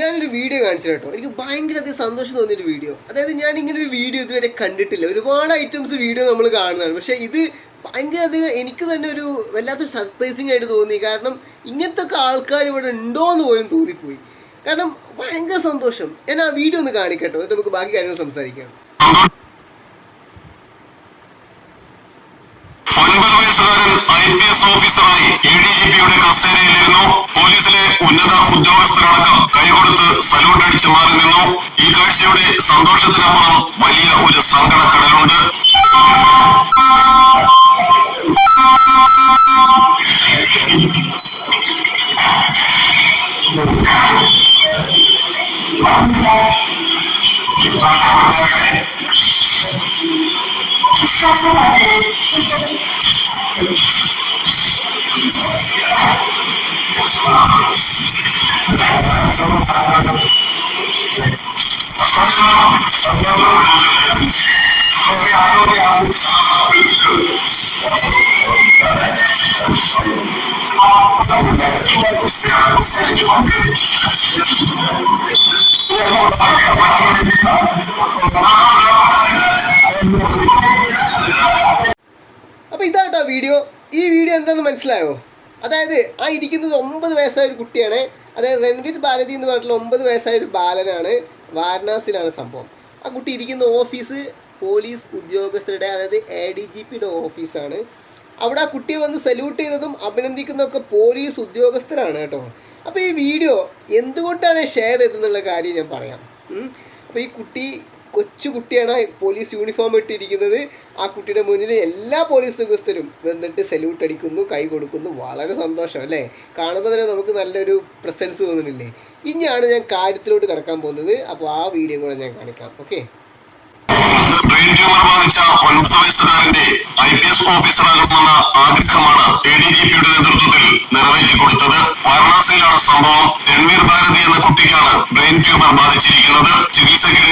ഞാനൊരു വീഡിയോ കാണിച്ചു കേട്ടോ എനിക്ക് ഭയങ്കര അധികം സന്തോഷം തോന്നിയൊരു വീഡിയോ. അതായത് ഞാൻ ഇങ്ങനെ ഒരു വീഡിയോ ഇതുവരെ കണ്ടിട്ടില്ല. ഒരുപാട് ഐറ്റംസ് വീഡിയോ നമ്മൾ കാണുന്നതാണ്. പക്ഷേ ഇത് ഭയങ്കര അധികം എനിക്ക് തന്നെ ഒരു വല്ലാത്തൊരു സർപ്രൈസിങ് ആയിട്ട് തോന്നി. കാരണം ഇങ്ങനത്തെ ഒക്കെ ആൾക്കാർ ഇവിടെ ഉണ്ടോ എന്ന് പോലും തോന്നിപ്പോയി. കാരണം ഭയങ്കര സന്തോഷം. ഞാൻ ആ വീഡിയോ ഒന്ന് കാണിക്കട്ടോ. എന്നിട്ട് നമുക്ക് ബാക്കി കാര്യങ്ങൾ സംസാരിക്കാം. ഓഫീസറായി എ ഡി ജി പിയുടെ കസേരയിലിരുന്നു. പോലീസിലെ ഉന്നത ഉദ്യോഗസ്ഥരടക്കം കൈകൊടുത്ത് സല്യൂട്ട് അടിച്ച് മാറി നിന്നു. ഈ കാഴ്ചയുടെ സന്തോഷത്തിനപ്പുറം വലിയ ഒരു സങ്കടക്കടലുണ്ട്. അപ്പോൾ ഇതാട്ടോ വീഡിയോ ഈ വീഡിയോ എന്താണെന്ന് മനസ്സിലായോ? അതായത് ആ ഇരിക്കുന്നത് ഒമ്പത് വയസ്സായ ഒരു കുട്ടിയാണ്. അതായത് രൺവീർ ബാലജി എന്ന് പറഞ്ഞിട്ടുള്ള ഒമ്പത് വയസ്സായ ഒരു ബാലനാണ്. വാരണാസിയിലാണ് സംഭവം. ആ കുട്ടി ഇരിക്കുന്ന ഓഫീസ് പോലീസ് ഉദ്യോഗസ്ഥരുടെ അതായത് എ ഡി ജി പിയുടെ ഓഫീസാണ്. അവിടെ ആ കുട്ടിയെ വന്ന് സല്യൂട്ട് ചെയ്തതും അഭിനന്ദിക്കുന്നതൊക്കെ പോലീസ് ഉദ്യോഗസ്ഥരാണ് കേട്ടോ. അപ്പോൾ ഈ വീഡിയോ എന്തുകൊണ്ടാണ് ഷെയർ ചെയ്തതെന്നുള്ള കാര്യം ഞാൻ പറയാം. അപ്പോൾ ഈ കുട്ടി കൊച്ചു കുട്ടിയാണ് പോലീസ് യൂണിഫോം ഇട്ടിരിക്കുന്നത്. ആ കുട്ടിയുടെ മുന്നിൽ എല്ലാ പോലീസ് ഉദ്യോഗസ്ഥരും വന്നിട്ട് സല്യൂട്ട് അടിക്കുന്നു കൈ കൊടുക്കുന്നു. വളരെ സന്തോഷം അല്ലേ? കാണുമ്പോൾ തന്നെ നമുക്ക് നല്ലൊരു പ്രസൻസ് തോന്നുന്നില്ലേ? ഇനിയാണ് ഞാൻ കാര്യത്തിലോട്ട് കിടക്കാൻ പോകുന്നത്. അപ്പോൾ ആ വീഡിയോ കൂടെ ഞാൻ കാണിക്കാം ഓക്കെ ഒൻപത് കൊടുത്തത്. സംഭവം. രൺവീർ ഭാരതി എന്ന കുട്ടിക്കാണ് ബ്രെയിൻ ട്യൂമർ ബാധിച്ചിരിക്കുന്നത്. ചികിത്സയ്ക്കിടെയാണ്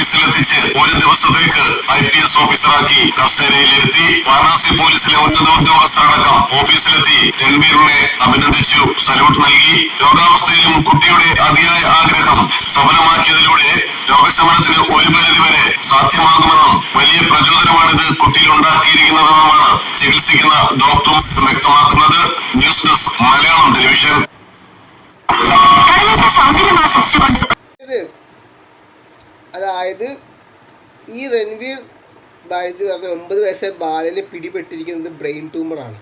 ഓഫീസിലെത്തിച്ച് ഒരു ദിവസത്തേക്ക് ഐ പി എസ് ഓഫീസറാക്കി കസേരയിലിരുത്തി വാരണാസി പോലീസിലെ ഉന്നത ഉദ്യോഗസ്ഥരടക്കം ഓഫീസിലെത്തി രൺവീറിനെ അഭിനന്ദിച്ചു. സല്യൂട്ട് നൽകി. രോഗാവസ്ഥയിലും കുട്ടിയുടെ അതിയായ ആഗ്രഹം സഫലമാക്കിയതിലൂടെ രോഗശമനത്തിന് ഒരു പരിധിവരെ സാധ്യമാകുമെന്നും വലിയ പ്രചോദനമാണിത് കുട്ടിയിൽ രൺവീർ ബാലിത് പറഞ്ഞ ഒമ്പത് വയസ്സായ ബാലനെ പിടിപെട്ടിരിക്കുന്നത് ബ്രെയിൻ ട്യൂമറാണ്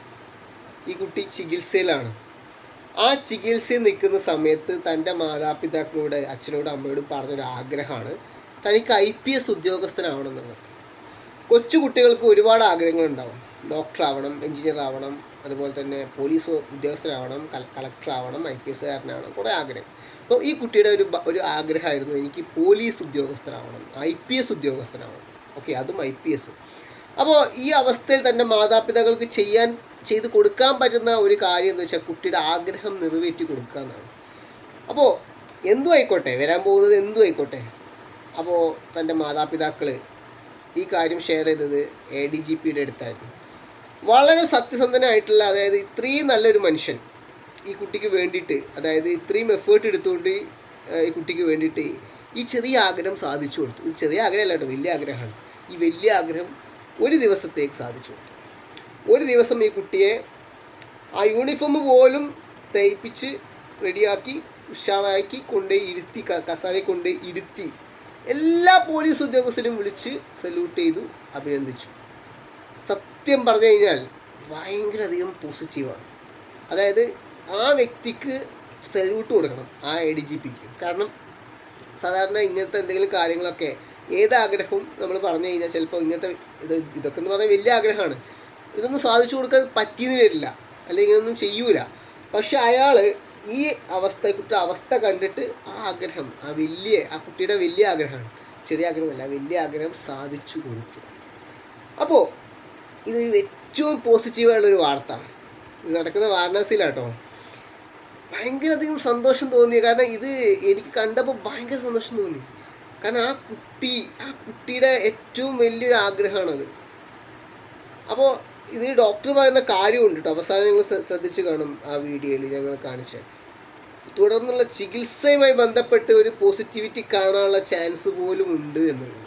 ഈ കുട്ടി ചികിത്സയിലാണ്. ആ ചികിത്സയിൽ നിൽക്കുന്ന സമയത്ത് തന്റെ മാതാപിതാക്കളോട് അച്ഛനോടും അമ്മയോടും പറഞ്ഞൊരു ആഗ്രഹമാണ്. തനിക്ക് ഐ പി എസ് ഉദ്യോഗസ്ഥനാവണമെന്നുള്ളത്. കൊച്ചു കുട്ടികൾക്ക് ഒരുപാട് ആഗ്രഹങ്ങളുണ്ടാവും. ഡോക്ടർ ആവണം എഞ്ചിനീയർ ആവണം അതുപോലെ തന്നെ പോലീസ് ഉദ്യോഗസ്ഥനാവണം കളക്ടർ ആവണം ഐ പി എസ്സുകാരനാവണം കുറേ ആഗ്രഹം അപ്പോൾ ഈ കുട്ടിയുടെ ഒരു ഒരു ആഗ്രഹമായിരുന്നു എനിക്ക് പോലീസ് ഉദ്യോഗസ്ഥനാവണം ഐ പി എസ് ഉദ്യോഗസ്ഥനാവണം. ഓക്കെ അതും ഐ പി എസ്. അപ്പോൾ ഈ അവസ്ഥയിൽ തന്നെ മാതാപിതാക്കൾക്ക് ചെയ്യാൻ ചെയ്ത് കൊടുക്കാൻ പറ്റുന്ന ഒരു കാര്യം എന്ന് വെച്ചാൽ കുട്ടിയുടെ ആഗ്രഹം നിറവേറ്റി കൊടുക്കുക എന്നാണ്. അപ്പോൾ എന്തു ആയിക്കോട്ടെ വരാൻ പോകുന്നത് എന്തു ആയിക്കോട്ടെ? അപ്പോൾ തന്റെ മാതാപിതാക്കൾ ഈ കാര്യം ഷെയർ ചെയ്തത് എ ഡി ജി പിയുടെ അടുത്തായിരുന്നു. വളരെ സത്യസന്ധനായിട്ടുള്ള അതായത് ഇത്രയും നല്ലൊരു മനുഷ്യൻ ഈ കുട്ടിക്ക് വേണ്ടിയിട്ട് അതായത് ഇത്രയും എഫേർട്ട് എടുത്തുകൊണ്ട് ഈ കുട്ടിക്ക് വേണ്ടിയിട്ട് ഈ ചെറിയ ആഗ്രഹം സാധിച്ചു കൊടുത്തു. ഇത് ചെറിയ ആഗ്രഹമല്ല കേട്ടോ വലിയ ആഗ്രഹമാണ്. ഈ വലിയ ആഗ്രഹം ഒരു ദിവസത്തേക്ക് സാധിച്ചു കൊടുത്തു. ഒരു ദിവസം ഈ കുട്ടിയെ ആ യൂണിഫോം പോലും തയ്പ്പിച്ച് റെഡിയാക്കി ഉഷാറാക്കി കൊണ്ട് ഇരുത്തി കസാവെ കൊണ്ടുപോയി ഇരുത്തി എല്ലാ പോലീസ് ഉദ്യോഗസ്ഥരും വിളിച്ച് സല്യൂട്ട് ചെയ്തു അഭിനന്ദിച്ചു. സത്യം പറഞ്ഞു കഴിഞ്ഞാൽ ഭയങ്കര അധികം പോസിറ്റീവാണ് അതായത് ആ വ്യക്തിക്ക് സല്യൂട്ട് കൊടുക്കണം ആ എ ഡി ജി പിക്ക് കാരണം സാധാരണ ഇങ്ങനത്തെ എന്തെങ്കിലും കാര്യങ്ങളൊക്കെ ഏത് ആഗ്രഹവും നമ്മൾ പറഞ്ഞു കഴിഞ്ഞാൽ ചിലപ്പോൾ ഇങ്ങനത്തെ ഇത് ഇതൊക്കെ എന്ന് പറഞ്ഞാൽ വലിയ ആഗ്രഹമാണ് ഇതൊന്നും സാധിച്ചു കൊടുക്കാൻ പറ്റിയെന്ന് വരില്ല. അല്ലെങ്കിൽ ഇതൊന്നും ചെയ്യൂല. പക്ഷെ അയാൾ ഈ അവസ്ഥ കുട്ടിയുടെ അവസ്ഥ കണ്ടിട്ട് ആ ആഗ്രഹം ആ വലിയ ആ കുട്ടിയുടെ വലിയ ആഗ്രഹമാണ്. ചെറിയ ആഗ്രഹമല്ല വലിയ ആഗ്രഹം സാധിച്ചു കൊടുത്തു. അപ്പോൾ ഇതൊരു ഏറ്റവും പോസിറ്റീവായുള്ളൊരു വാർത്ത. ഇത് നടക്കുന്ന വാരണാസിയിലാട്ടോ. ഭയങ്കര അധികം സന്തോഷം തോന്നി കാരണം ഇത് എനിക്ക് കണ്ടപ്പോൾ ഭയങ്കര സന്തോഷം തോന്നി. കാരണം ആ കുട്ടി ആ കുട്ടിയുടെ ഏറ്റവും വലിയൊരു ആഗ്രഹമാണത്. അപ്പോൾ ഇതിൽ ഡോക്ടർ പറയുന്ന കാര്യമുണ്ട് കേട്ടോ അവസാനം നിങ്ങൾ ശ്രദ്ധിച്ചു കാണും ആ വീഡിയോയിൽ ഞങ്ങൾ കാണിച്ച്. തുടർന്നുള്ള ചികിത്സയുമായി ബന്ധപ്പെട്ട് ഒരു പോസിറ്റിവിറ്റി കാണാനുള്ള ചാൻസ് പോലും ഉണ്ട് എന്നുള്ളത്.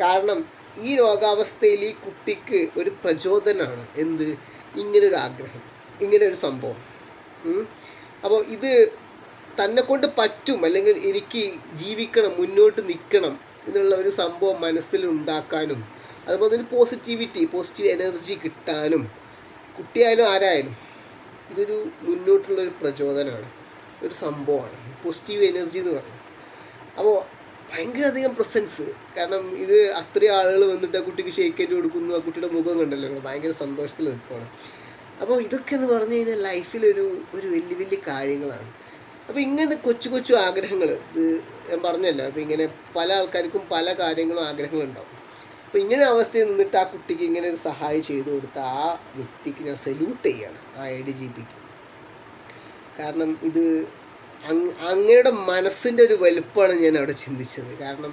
കാരണം ഈ രോഗാവസ്ഥയിൽ ഈ കുട്ടിക്ക് ഒരു പ്രചോദനമാണ് എന്ത്? ഇങ്ങനൊരു ആഗ്രഹം ഇങ്ങനൊരു സംഭവം. അപ്പോൾ ഇത് തന്നെ കൊണ്ട് പറ്റും അല്ലെങ്കിൽ എനിക്ക് ജീവിക്കണം മുന്നോട്ട് നിൽക്കണം എന്നുള്ള ഒരു സംഭവം മനസ്സിൽ ഉണ്ടാക്കാനും അതുപോലെ തന്നെ പോസിറ്റിവിറ്റി പോസിറ്റീവ് എനർജി കിട്ടാനും കുട്ടിയായാലും ആരായാലും ഇതൊരു മുന്നോട്ടുള്ള ഒരു പ്രചോദനമാണ് ഒരു സംഭവമാണ് പോസിറ്റീവ് എനർജി എന്ന് പറയും അപ്പോൾ ഭയങ്കര അധികം പ്രസൻസ് കാരണം ഇത് അത്രയും ആളുകൾ വന്നിട്ട് ആ കുട്ടിക്ക് ഷെയ്ക്കേണ്ടി കൊടുക്കുന്നു ആ കുട്ടിയുടെ മുഖം കണ്ടല്ലോ ഭയങ്കര സന്തോഷത്തിൽ നിൽക്കുകയാണ് അപ്പോൾ ഇതൊക്കെ എന്ന് പറഞ്ഞു കഴിഞ്ഞാൽ ലൈഫിലൊരു ഒരു വലിയ വലിയ കാര്യങ്ങളാണ്. അപ്പോൾ ഇങ്ങനെ കൊച്ചു കൊച്ചു ആഗ്രഹങ്ങൾ ഇത് ഞാൻ പറഞ്ഞല്ലോ അപ്പോൾ ഇങ്ങനെ പല ആൾക്കാർക്കും പല കാര്യങ്ങളും ആഗ്രഹങ്ങളുണ്ടാവും അപ്പോൾ ഇങ്ങനെ അവസ്ഥയിൽ നിന്നിട്ട് ആ കുട്ടിക്ക് ഇങ്ങനെ ഒരു സഹായം ചെയ്തു കൊടുത്ത ആ വ്യക്തിക്ക് ഞാൻ സല്യൂട്ട് ചെയ്യാണ് ആ എ ഡി ജി പിക്ക് കാരണം ഇത് അങ് അങ്ങയുടെ മനസ്സിന്റെ ഒരു വലുപ്പമാണ് ഞാൻ അവിടെ ചിന്തിച്ചത്. കാരണം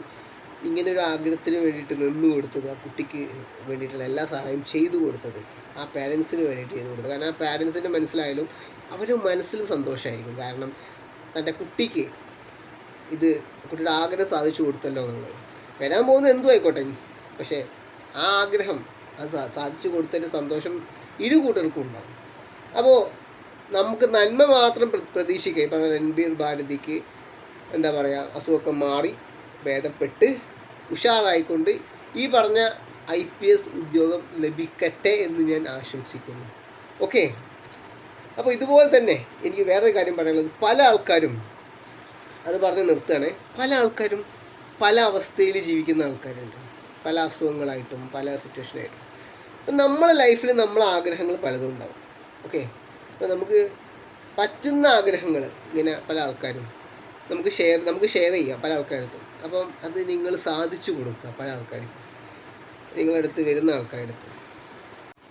ഇങ്ങനെ ഒരു ആഗ്രഹത്തിന് വേണ്ടിയിട്ട് നിന്നു കൊടുത്തത് ആ കുട്ടിക്ക് വേണ്ടിയിട്ടുള്ള എല്ലാ സഹായം ചെയ്തു കൊടുത്തത് ആ പാരൻസിന് വേണ്ടിയിട്ട് ചെയ്തു കൊടുത്തത്. കാരണം ആ പാരൻസിന്റെ മനസ്സിലായാലും അവർ മനസ്സിലും സന്തോഷമായിരിക്കും കാരണം തന്റെ കുട്ടിക്ക് ഇത് കുട്ടിയുടെ ആഗ്രഹം സാധിച്ചു കൊടുത്തല്ലോ എന്നുള്ളത്. വരാൻ പോകുന്ന എന്തും ആയിക്കോട്ടെ. പക്ഷേ ആ ആഗ്രഹം അത് സാധിച്ചു കൊടുത്തതിന്റെ സന്തോഷം ഇരു കൂട്ടർക്കും ഉണ്ടാകും. അപ്പോൾ നമുക്ക് നന്മ മാത്രം പ്ര- പ്രതീക്ഷിക്കുക. ഇപ്പം രൺബീർ ഭാരതിക്ക് എന്താ പറയുക അസുഖമൊക്കെ മാറി ഭേദപ്പെട്ട് ഉഷാറായിക്കൊണ്ട് ഈ പറഞ്ഞ ഐ പി എസ് ഉദ്യോഗം ലഭിക്കട്ടെ എന്ന് ഞാൻ ആശംസിക്കുന്നു. ഓക്കെ? അപ്പോൾ ഇതുപോലെ തന്നെ എനിക്ക് വേറൊരു കാര്യം പറയാനുള്ളത്. പല ആൾക്കാരും അത് പറഞ്ഞ് നിർത്തുകയാണ്. പല ആൾക്കാരും പല അവസ്ഥയിൽ ജീവിക്കുന്ന ആൾക്കാരുണ്ട്. പല അസുഖങ്ങളായിട്ടും പല സിറ്റുവേഷനായിട്ടും. അപ്പം നമ്മളെ ലൈഫിൽ നമ്മളെ ആഗ്രഹങ്ങൾ പലതും ഉണ്ടാവും. ഓക്കെ? അപ്പോൾ നമുക്ക് പറ്റുന്ന ആഗ്രഹങ്ങൾ ഇങ്ങനെ പല ആൾക്കാരും നമുക്ക് ഷെയർ നമുക്ക് ഷെയർ ചെയ്യാം പല ആൾക്കാരടുത്തും അപ്പം അത് നിങ്ങൾ സാധിച്ചു കൊടുക്കുക പല ആൾക്കാർക്ക്. നിങ്ങളടുത്ത് വരുന്ന ആൾക്കാരടുത്ത്.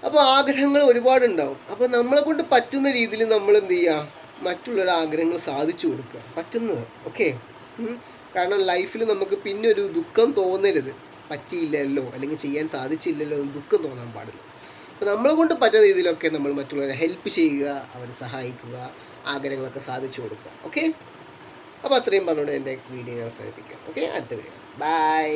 അപ്പോൾ ആഗ്രഹങ്ങൾ ഒരുപാടുണ്ടാവും. അപ്പോൾ നമ്മളെ കൊണ്ട് പറ്റുന്ന രീതിയിൽ നമ്മൾ എന്ത് ചെയ്യുക? മറ്റുള്ളവരുടെ ആഗ്രഹങ്ങൾ സാധിച്ചു കൊടുക്കുക. പറ്റുന്നത് ഓക്കെ? കാരണം ലൈഫിൽ നമുക്ക് പിന്നെ ഒരു ദുഃഖം തോന്നരുത്. പറ്റിയില്ലല്ലോ അല്ലെങ്കിൽ ചെയ്യാൻ സാധിച്ചില്ലല്ലോ എന്ന് ദുഃഖം തോന്നാൻ പാടില്ല. അപ്പോൾ നമ്മളെ കൊണ്ട് പറ്റുന്ന രീതിയിലൊക്കെ നമ്മൾ മറ്റുള്ളവരെ ഹെൽപ്പ് ചെയ്യുക അവരെ സഹായിക്കുക ആഗ്രഹങ്ങളൊക്കെ സാധിച്ചു കൊടുക്കുക. ഓക്കെ? അപ്പോൾ അത്രയും പറഞ്ഞുകൊണ്ട് എന്റെ വീഡിയോ അവസാനിപ്പിക്കാം. ഓക്കെ അടുത്ത വീഡിയോ ബൈ